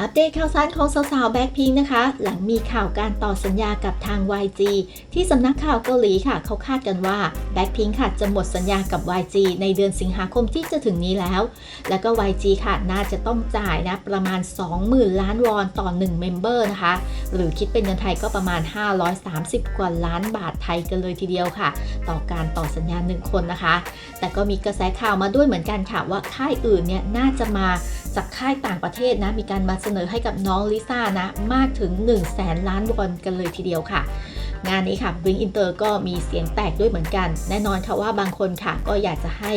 อัปเดตข่าวสารของสาวๆแบ็คพิงนะคะ หลังมีข่าวการต่อสัญญากับทาง YG ที่สำนักข่าวเกาหลีค่ะ เขาคาดกันว่าแบ็คพิงค่ะจะหมดสัญญากับ YG ในเดือนสิงหาคมที่จะถึงนี้แล้ว แล้วก็ YG ค่ะน่าจะต้องจ่ายนะประมาณ 20,000 ล้านวอนต่อ 1 เมมเบอร์นะคะ หรือคิดเป็นเงินไทยก็ประมาณ 530 กว่าล้านบาทไทยกันเลยทีเดียวค่ะ ต่อการต่อสัญญา 1 คนนะคะ แต่ก็มีกระแสข่าวมาด้วยเหมือนกันค่ะว่าค่ายอื่นเนี่ยน่าจะมา จากค่ายต่างประเทศนะ มีการมาเสนอให้กับน้องลิซ่านะ มากถึง 1 0 0 0 0แสนล้านวอนกันเลยทีเดียวค่ะ งานนี้ค่ะ Bring Inter ก็มีเสียงแตกด้วยเหมือนกัน แน่นอนค่ะว่าบางคนค่ะก็อยากจะให้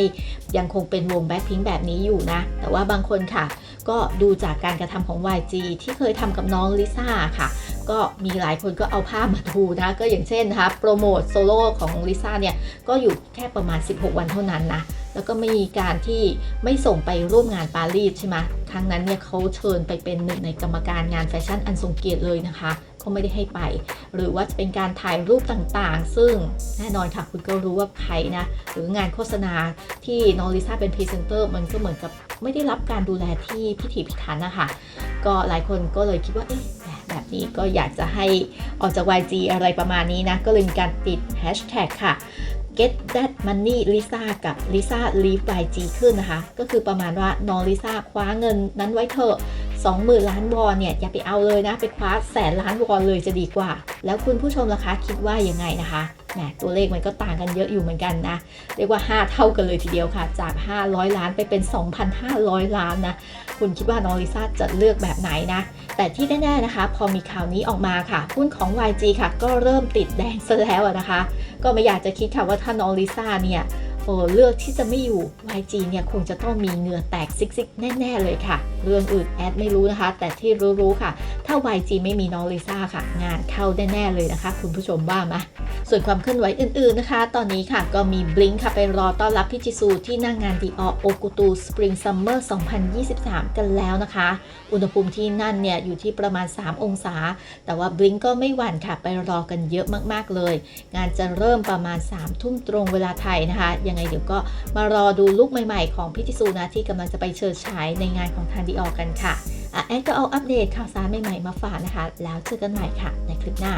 ยังคงเป็นวง Blackpink แบบนี้อยู่นะ แต่ว่าบางคนค่ะ ก็ดูจากการกระทำของ YG ที่เคยทำกับน้องลิซ่าค่ะก็มีหลายคนก็เอาภาพมาดูนะ ก็อย่างเช่นนะคะโปรโมทโซโล่ของลิซ่าเนี่ย ก็อยู่แค่ประมาณ 16 วันเท่านั้นนะ แล้วก็ไม่มีการที่ไม่ส่งไปร่วมงานปารีสใช่ไหมครั้งนั้นเนี่ยเขาเชิญไปเป็นหนึ่งในกรรมการงานแฟชั่นอันทรงเกียรติเลยนะคะเขาไม่ได้ให้ไป หรือว่าจะเป็นการถ่ายรูปต่างๆ ซึ่งแน่นอนค่ะคุณก็รู้ว่าใครนะ หรืองานโฆษณาที่น้องลิซ่าเป็นพรีเซนเตอร์มันก็เหมือนกับไม่ได้รับการดูแลที่พิถีพิถันนะคะ ก็หลายคนก็เลยคิดว่าเอ๊ะแบบนี้ก็อยากจะให้ออกจาก YG อะไรประมาณนี้นะ ก็เลยมีการติด hashtag ค่ะ get that money Lisa กับ Lisa leave YG ขึ้นนะคะ ก็คือประมาณว่าน้องลิซ่าคว้าเงินนั้นไว้เถอะ20,000 ล้านวอนเนี่ย อย่าไปเอาเลยนะ ไปคว้าแสนล้านวอนเลยจะดีกว่า แล้วคุณผู้ชมล่ะคะ คิดว่ายังไงนะคะแหมตัวเลขมันก็ต่างกันเยอะอยู่เหมือนกันนะ เรียกว่า 5 เท่ากันเลยทีเดียวค่ะ จาก 500 ล้านไปเป็น 2,500 ล้านนะ คุณคิดว่าน้องลิซ่าจะเลือกแบบไหนนะ แต่ที่แน่ๆนะคะ พอมีข่าวนี้ออกมาค่ะหุ้นของ YG ค่ะ ก็เริ่มติดแดงซะแล้วนะคะ ก็ไม่อยากจะคิดค่ะว่าถ้าน้องลิซ่าเนี่ย อ้เลือกที่จะไม่อยู่ YG เนี่ยคงจะต้องมีเหงื่อแตกซิกๆ แน่ ๆ เลยค่ะ เรื่องอื่นแอดไม่รู้นะคะ แต่ที่รู้ๆค่ะ ถ้า YG ไม่มีน้องลิซ่าค่ะ งานเข้าแน่ ๆ เลยนะคะ คุณผู้ชมว่าไหมส่วนความเคลื่อนไหวอื่นๆนะคะ ตอนนี้ค่ะก็มี Blink ค่ะไปรอต้อนรับพี่จิซูที่นั่งงาน Dior Okutu Spring Summer 2023 กันแล้วนะคะ อุณหภูมิที่นั่นเนี่ยอยู่ที่ประมาณ 3 องศา แต่ว่า Blink ก็ไม่หวั่นค่ะ ไปรอกันเยอะมากๆเลย งานจะเริ่มประมาณ3ทุ่มตรงเวลาไทยนะคะยังไงเดี๋ยวก็มารอดูลุคใหม่ๆ ของพี่จิซูนะที่กำลังจะไปเชิดฉายในงานของทางดีออกันค่ะอะแอดก็เอาอัปเดตข่าวสารใหม่ๆมาฝากนะคะ แล้วเจอกันใหม่ค่ะ ในคลิปหน้า